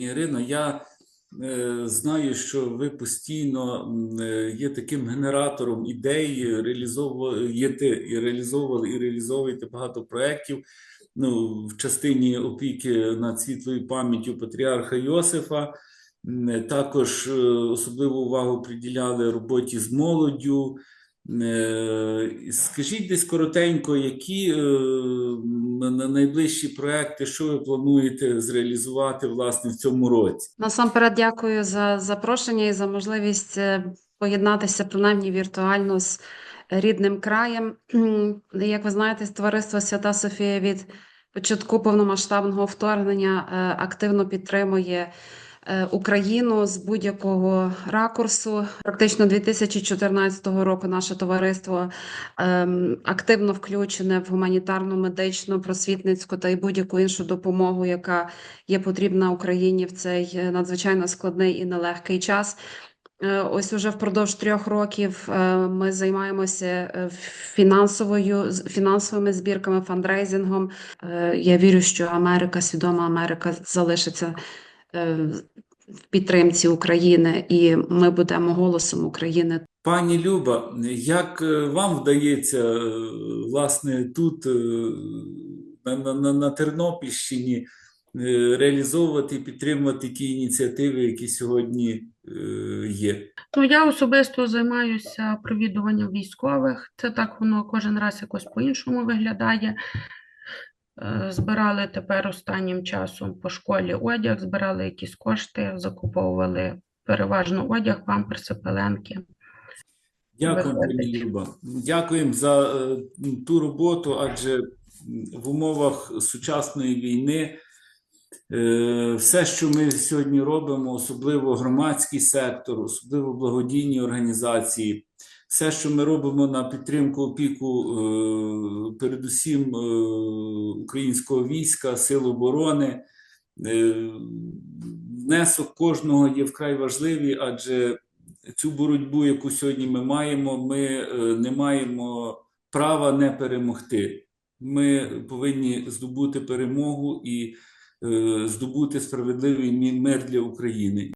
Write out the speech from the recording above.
Ірино, я е, знаю, що ви постійно е, є таким генератором ідей, реалізовуєте і реалізовували і реалізовуєте багато проєктів. Ну, в частині опіки над світлою пам'яттю патріарха Йосифа. Також е, особливу увагу приділяли роботі з молоддю. Е, Скажіть десь коротенько, які е, на найближчі проекти, що ви плануєте зреалізувати власне в цьому році? Насамперед дякую за запрошення і за можливість е, поєднатися принаймні віртуально з рідним краєм. Як ви знаєте, товариство Свята Софія від початку повномасштабного вторгнення активно підтримує Україну з будь-якого ракурсу. Практично 2014 року наше товариство ем, активно включене в гуманітарну, медичну, просвітницьку та й будь-яку іншу допомогу, яка є потрібна Україні в цей е, надзвичайно складний і нелегкий час. Е, Ось уже впродовж трьох років е, ми займаємося е, фінансовою фінансовими збірками, фандрейзингом. Е, Я вірю, що Америка, свідома Америка, залишиться е, в підтримці України, і ми будемо голосом України Пані Люба, як е, вам вдається е, власне тут, е, на, на, на- на Тернопільщині, е, реалізовувати і підтримувати ті ініціативи, які сьогодні е, є? Ну, я особисто займаюся провідуванням військових. Це так воно кожен раз якось по-іншому виглядає. Е, Збирали тепер останнім часом по школі одяг, збирали якісь кошти, закуповували переважно одяг, памперси, пеленки. Дякую, пані Люба. Дякуємо за е, ту роботу, адже в умовах сучасної війни е, все, що ми сьогодні робимо, особливо громадський сектор, особливо благодійні організації, все, що ми робимо на підтримку опіку, е, передусім е, українського війська, сил оборони, е, внесок кожного є вкрай важливий, адже цю боротьбу, яку сьогодні ми маємо, ми не маємо права не перемогти. Ми повинні здобути перемогу і здобути справедливий мир для України.